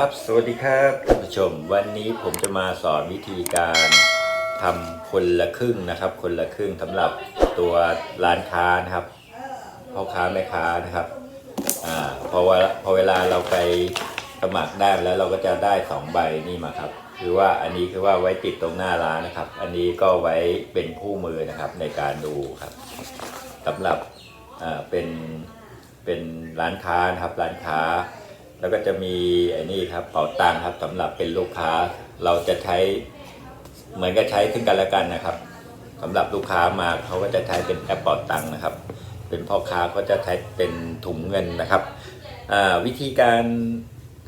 ครับ สวัสดีครับท่านผู้ชม วันนี้ผมจะมาสอนวิธีการทำคนละครึ่งนะครับ คนละครึ่งสำหรับตัวร้านค้านะครับพ่อค้าแม่ค้านะครับอ่าพอว่าพอเวลาเราไปสมัครได้แล้วเราก็จะได้สองใบนี่มาครับ คือว่าอันนี้คือว่าไว้ติดตรงหน้าร้านนะครับ อันนี้ก็ไว้เป็นคู่มือนะครับในการดูครับสำหรับอ่าเป็นเป็นร้านค้านะครับร้านค้า แล้วก็จะมีไอ้นี่ครับเป๋าตังครับสำหรับเป็นลูกค้าเราจะใช้เหมือนกับใช้ซึ่งกันและกันนะครับสำหรับลูกค้ามาเขาก็จะใช้เป็นแอปเป๋าตังนะครับ เป็นพ่อค้าก็จะใช้เป็นถุงเงินนะครับวิธีการ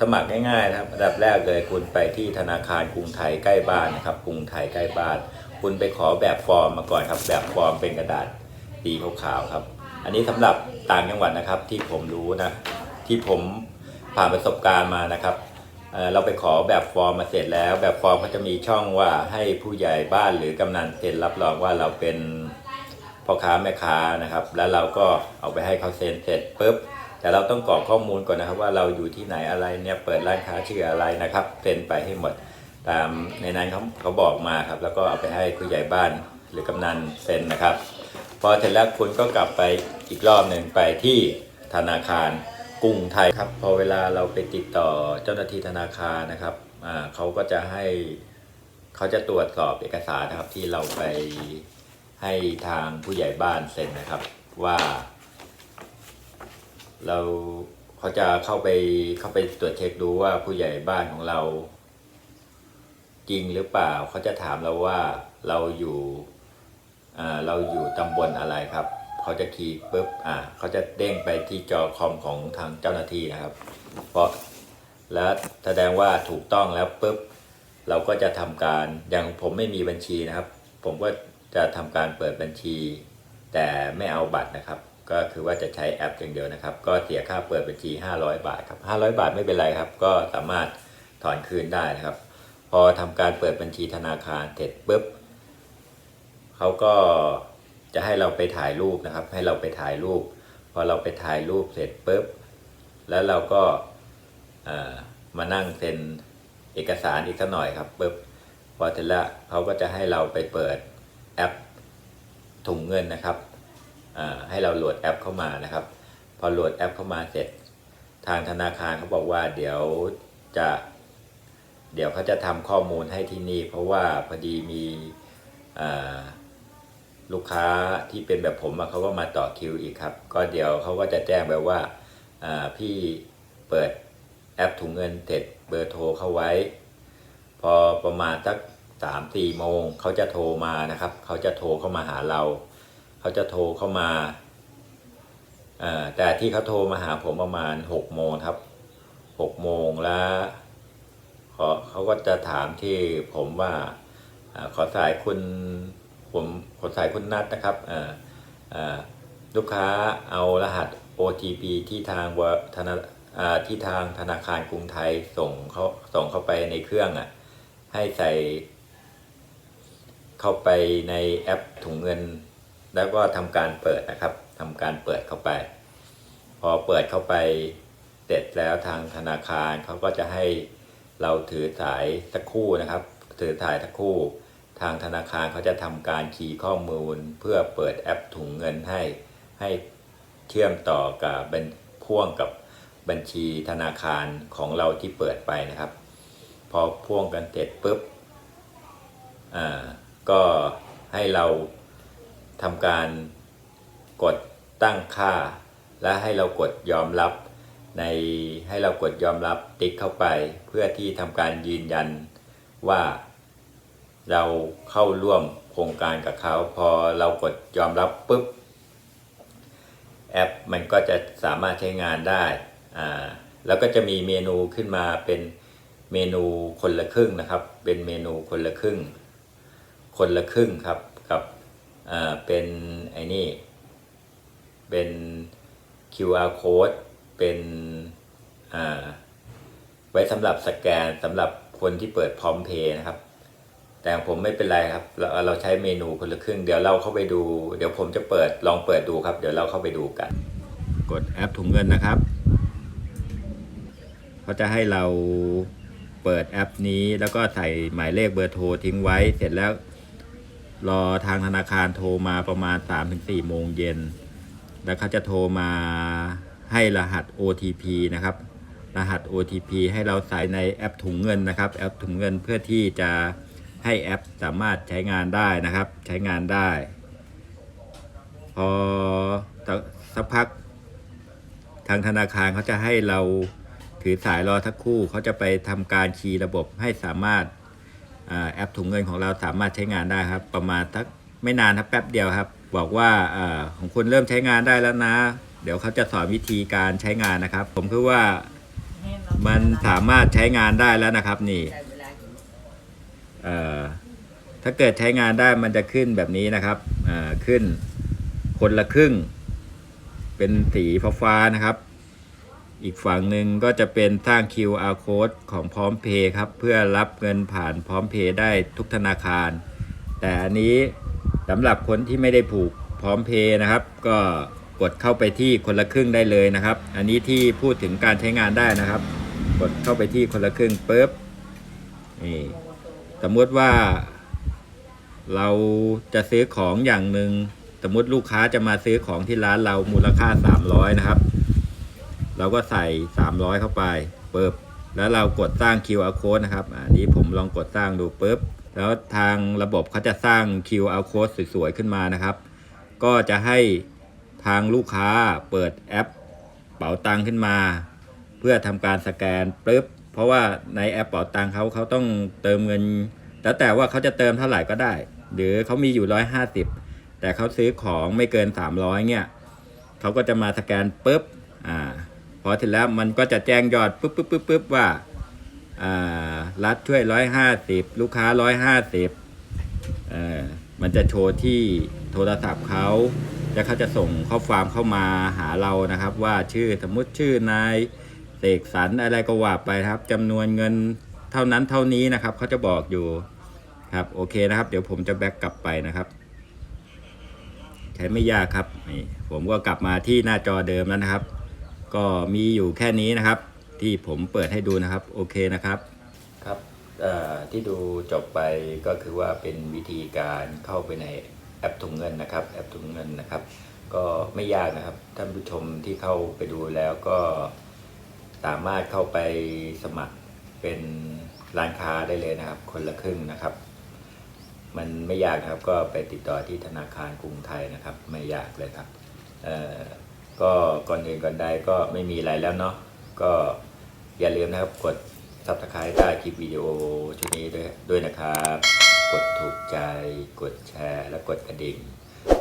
สมัครง่ายๆนะครับอันดับแรกเลยคุณไปที่ธนาคารกรุงไทยใกล้บ้านนะครับกรุงไทยใกล้บ้าน คุณไปขอแบบฟอร์มมาก่อนครับ แบบฟอร์มเป็นกระดาษสีขาวๆครับ อันนี้สำหรับต่างจังหวัดนะครับที่ผมรู้นะที่ผม ผ่านประสบการณ์มานะครับเเราไปขอแบบฟอร์มมาเสร็จแล้ว แบบฟอร์มเขาจะมีช่องว่าให้ผู้ใหญ่บ้านหรือกำนันเซ็นรับรองว่าเราเป็นพ่อค้าแม่ค้านะครับ แล้วเราก็เอาไปให้เขาเซ็นเสร็จปุ๊บแต่เราต้องกรอกข้อมูลก่อนนะครับว่าเราอยู่ที่ไหนอะไรเนี่ยเปิดร้านค้าชื่ออะไรนะครับเซ็นไปให้หมด ตามในนั้นเขาเขาบอกมาครับ แล้วก็เอาไปให้ผู้ใหญ่บ้านหรือกำนันเซ็นนะครับ พอเสร็จแล้วคุณก็กลับไปอีกรอบหนึ่งไปที่ธนาคาร กรุงไทยครับพอเวลาเราไปติดต่อเจ้าหน้าที่ธนาคารนะครับเขาก็จะให้เขาจะตรวจสอบเอกสารนะครับที่เราไปให้ทางผู้ใหญ่บ้านเซ็นนะครับว่า เราเขาจะเข้าไปเข้าไปตรวจเช็คดูว่าผู้ใหญ่บ้านของเรา จริงหรือเปล่าเขาจะถามเราว่าเราอยู่เราอยู่ตำบลอะไรครับ เขาจะคีย์ปุ๊บอ่าเขาจะเด้งไปที่จอคอมของทางเจ้าหน้าที่นะครับ เพราะแล้วแสดงว่าถูกต้องแล้วปุ๊บเราก็จะทำการอย่างผมไม่มีบัญชีนะครับ ผมก็จะทำการเปิดบัญชี แต่ไม่เอาบัตรนะครับ ก็คือว่าจะใช้แอปอย่างเดียวนะครับ ก็เสียค่าเปิดบัญชี 500 บาทครับ500 บาทไม่เป็นไรครับ ก็สามารถถอนคืนได้นะครับ พอทำการเปิดบัญชีธนาคารเสร็จปุ๊บเขาก็ จะให้เราไปถ่ายรูปนะครับ ให้เราไปถ่ายรูป พอเราไปถ่ายรูปเสร็จปุ๊บ แล้วเราก็มานั่งเซ็นเอกสารอีกสักหน่อยครับปุ๊บพอเสร็จแล้วเขาก็จะให้เราไปเปิดแอปถุงเงินนะครับให้เราโหลดแอปเข้ามานะครับ พอโหลดแอปเข้ามาเสร็จ ทางธนาคารเขาบอกว่าเดี๋ยวจะ เดี๋ยวเขาจะทำข้อมูลให้ที่นี่ เพราะว่าพอดีมีอ ลูกค้าที่เป็นแบบผมอะเขาก็มาต่อคิวอีกครับ ก็เดี๋ยวเขาก็จะแจ้งแบบว่าพี่เปิดแอปถุงเงินเสร็จเบอร์โทรเข้าไว้ พอประมาณสักสามสี่โมงเขาจะโทรมานะครับ เขาจะโทรเข้ามาหาเรา เขาจะโทรเข้ามาแต่ที่เขาโทรมาหาผมประมาณหกโมงครับหกโมงแล้วขอเขาก็จะถามที่ผมว่าอาขอสายคุณ ผมขอสายคุณนัทนะครับลูกค้าเอารหัส OTP ที่ทางธนาที่ทางธนาคารกรุงไทยส่งเขาส่งเข้าไปในเครื่องอะให้ใส่เข้าไปในแอปถุงเงิน แล้วก็ทำการเปิดนะครับทำการเปิดเข้าไป พอเปิดเข้าไปเสร็จแล้วทางธนาคารเขาก็จะให้เราถือสายสักคู่นะครับ ถือสายสักคู่ ทางธนาคารเขาจะทำการคีย์ข้อมูล เพื่อเปิดแอปถุงเงินให้ ให้เชื่อมต่อกับบัญพ่วงกับบัญชีธนาคารของเราที่เปิดไปนะครับ พอพ่วงกันเสร็จปุ๊บอ่าก็ให้เราทำการกดตั้งค่า และให้เรากดยอมรับในให้เรากดยอมรับติ๊กเข้าไป เพื่อที่ทำการยืนยันว่า เราเข้าร่วมโครงการกับเขาพอเรากดยอมรับปุ๊บแอปมันก็จะสามารถใช้งานได้อ่าแล้วก็จะมีเมนูขึ้นมาเป็นเมนูคนละครึ่งนะครับ เป็นเมนูคนละครึ่ง คนละครึ่งครับกับอ่าเป็นไอ้นี่เป็น QR code เป็นอ่าไว้สำหรับสแกนสำหรับคนที่เปิดพร้อมเพย์นะครับ แต่ผมไม่เป็นไรครับ เราเราใช้เมนูคนละครึ่ง เดี๋ยวเราเข้าไปดู เดี๋ยวผมจะเปิดลองเปิดดูครับ เดี๋ยวเราเข้าไปดูกัน กดแอปถุงเงินนะครับเขาจะให้เราเปิดแอปนี้ แล้วก็ใส่หมายเลขเบอร์โทรทิ้งไว้ เสร็จแล้ว รอทางธนาคารโทรมาประมาณ 3-4 โมงเย็น แล้วเขาจะโทรมาให้รหัส OTP นะครับ รหัส OTP ให้เราใส่ในแอปถุงเงินนะครับ แอปถุงเงินเพื่อที่จะ ให้แอปสามารถใช้งานได้นะครับ ใช้งานได้ พอสักพัก ทางธนาคารเขาจะให้เราถือสายรอทักครู่เขาจะไปทำการคีย์ระบบให้สามารถอแอปถุงเงินของเราสามารถใช้งานได้ครับ ประมาณทักไม่นานครับแป๊บเดียวครับ บอกว่าอของคุณเริ่มใช้งานได้แล้วนะ เดี๋ยวเขาจะสอนวิธีการใช้งานนะครับ ผมคือว่ามันสามารถใช้งานได้แล้วนะครับนี่ ถ้าเกิดใช้งานได้มันจะขึ้นแบบนี้นะครับขึ้นคนละครึ่ง เป็นสีฟ้าๆนะครับ อีกฝั่งหนึ่งก็จะเป็นสร้าง QR code ของพร้อมเพย์ครับ เพื่อรับเงินผ่านพร้อมเพย์ได้ทุกธนาคาร แต่อันนี้สำหรับคนที่ไม่ได้ผูกพร้อมเพย์นะครับ ก็กดเข้าไปที่คนละครึ่งได้เลยนะครับ อันนี้ที่พูดถึงการใช้งานได้นะครับ กดเข้าไปที่คนละครึ่งปุ๊บนี่ สมมติว่า เราจะซื้อของอย่างหนึ่งสมมติลูกค้าจะมาซื้อของที่ร้านเรามูลค่า300นะครับ เราก็ใส่300เข้าไปปุ๊บแล้วเรากดสร้าง QR code นะครับอันนี้ผมลองกดสร้างดูปุ๊บแล้วทางระบบเขาจะสร้าง QR code สวยๆขึ้นมานะครับ ก็จะให้ทางลูกค้าเปิดแอปเป๋าตังขึ้นมา เพื่อทำการสแกนปุ๊บ เพราะว่าในแอปเป๋าตังเขาเขาต้องเติมเงิน แล้วแต่ว่าเขาจะเติมเท่าไหร่ก็ได้ หรือเขามีอยู่150แต่เขาซื้อของไม่เกิน300เนี่ยเขาก็จะมาสแกนปุ๊บอ่าพอเสร็จแล้วมันก็จะแจ้งยอดปุ๊บปุ๊บปุ๊บปุ๊บว่าอ่ารัฐช่วยร้อยห้าสิบลูกค้าร้อยห้าสิบเออมันจะโชว์ที่โทรศัพท์เขาแล้วเขาจะส่งข้อความเข้ามาหาเรานะครับ ว่าชื่อสมมุติชื่อนาย กสรรอะไรก็ว่าไปครับจำนวนเงินเท่านั้นเท่านี้นะครับเขาจะบอกอยู่ครับโอเคนะครับ เดี๋ยวผมจะแบ็กกลับไปนะครับใช้ไม่ยากครับนี่ผมก็กลับมาที่หน้าจอเดิมแล้วนะครับ ก็มีอยู่แค่นี้นะครับ ที่ผมเปิดให้ดูนะครับโอเคนะครับครับที่ดูจบไปก็คือว่าเป็นวิธีการเข้าไปในแอปถุงเงินนะครับ แอปถุงเงินนะครับ ก็ไม่ยากนะครับ ท่านผู้ชมที่เข้าไปดูแล้วก็ สามารถเข้าไปสมัครเป็นร้านค้าได้เลยนะครับ คนละครึ่งนะครับ มันไม่ยากนะครับก็ไปติดต่อที่ธนาคารกรุงไทยนะครับ ไม่ยากเลยครับเออก็ก่อนอื่นก่อนใดก็ไม่มีอะไรแล้วเนาะก็อย่าลืมนะครับกด subscribe ใต้คลิปวิดีโอชุดนี้ด้วยด้วยนะครับ กดถูกใจกดแชร์ และกดกระดิ่ง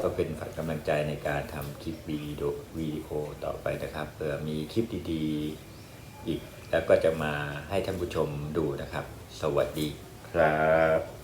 ก็เป็นฝันกำลังใจในการทำคลิปวิดีโอวิดีโอต่อไปนะครับเผื่อมีคลิปดีๆ อีก แล้วก็จะมาให้ท่านผู้ชมดูนะครับ สวัสดีครับ